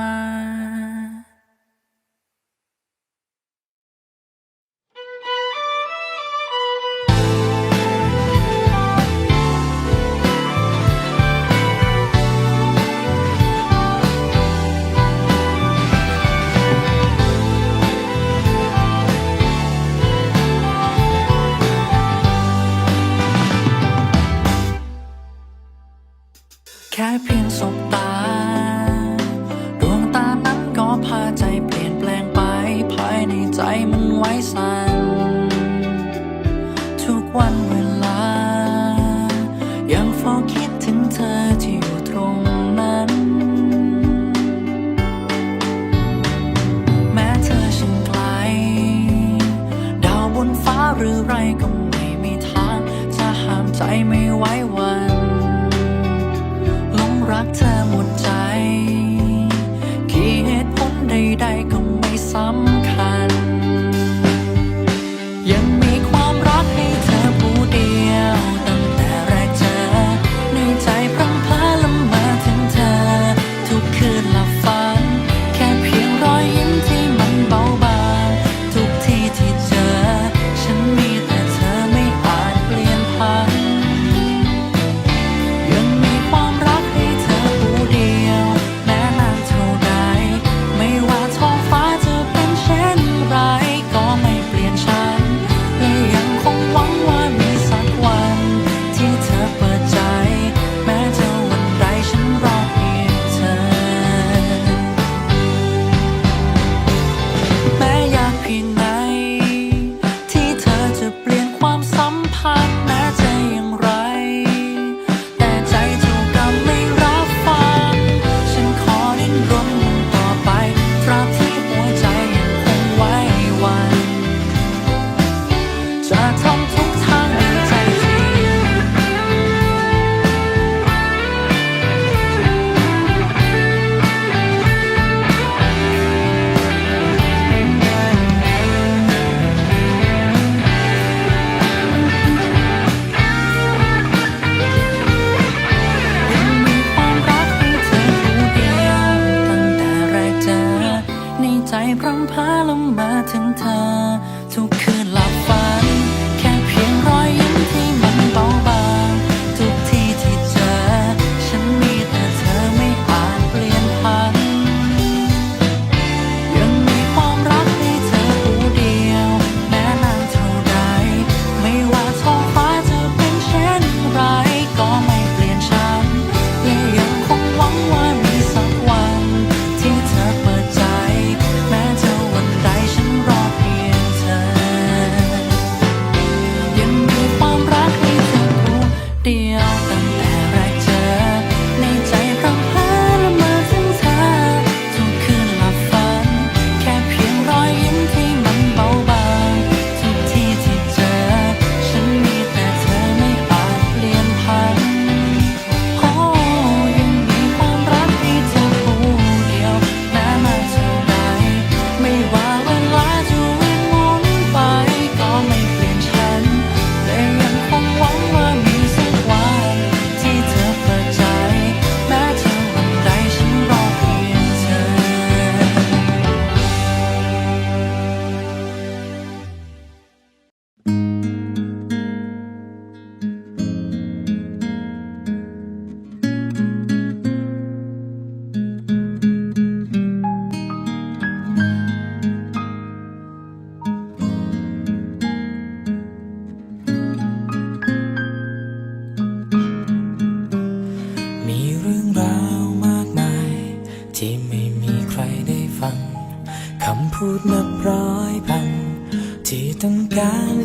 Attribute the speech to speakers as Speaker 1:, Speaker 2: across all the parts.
Speaker 1: teman-teman. I'm wasting my Weissan.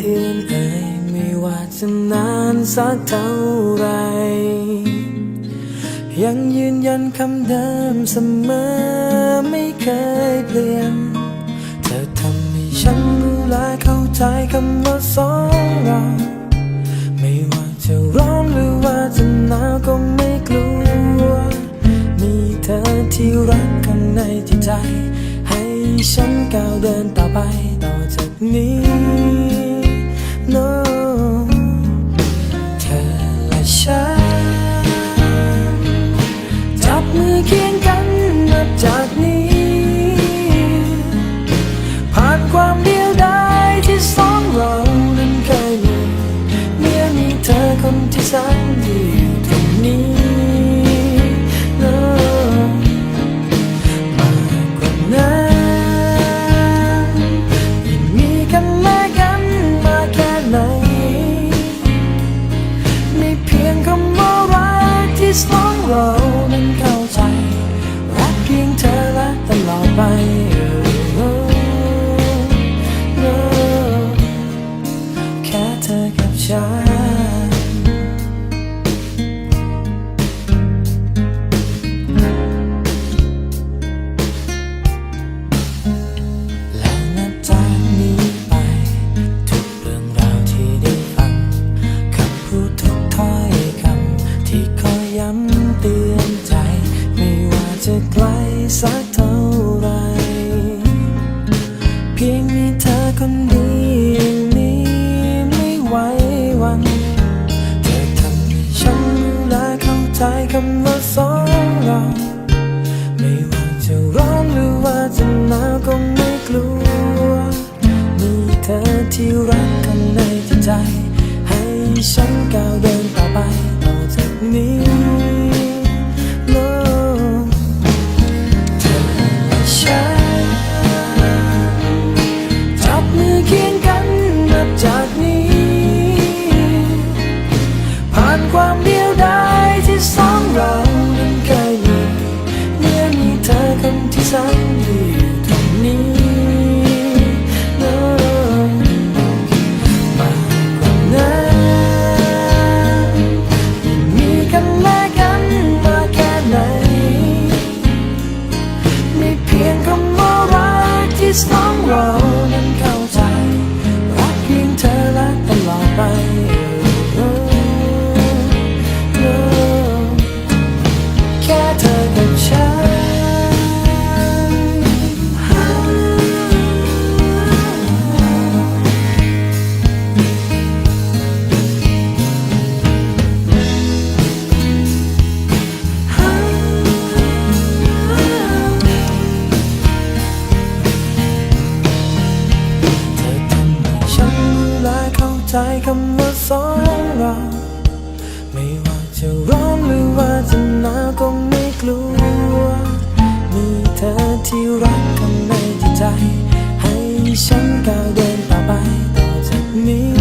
Speaker 1: อื่นเอ่ยไม่ว่าจะนาน
Speaker 2: สักเท่าไรยังยืนยันคำเดิมเสมอไม่เคยเปลี่ยน เธอทำให้ฉันรู้และเข้าใจคำว่าสองเรา ไม่ว่าจะร้อนหรือว่าจะหนาวก็ไม่กลัว มีเธอที่รักข้างในที่ใจ ให้ฉันก้าวเดินต่อไปต่อจากนี้ No. จะไกลสัก คำว่าสองเรา ไม่ว่าจะร้อนหรือว่าจะหนาวก็ไม่กลัว มีเธอที่รักข้างในใจ ให้ฉันก้าวเดินต่อไปต่อจากนี้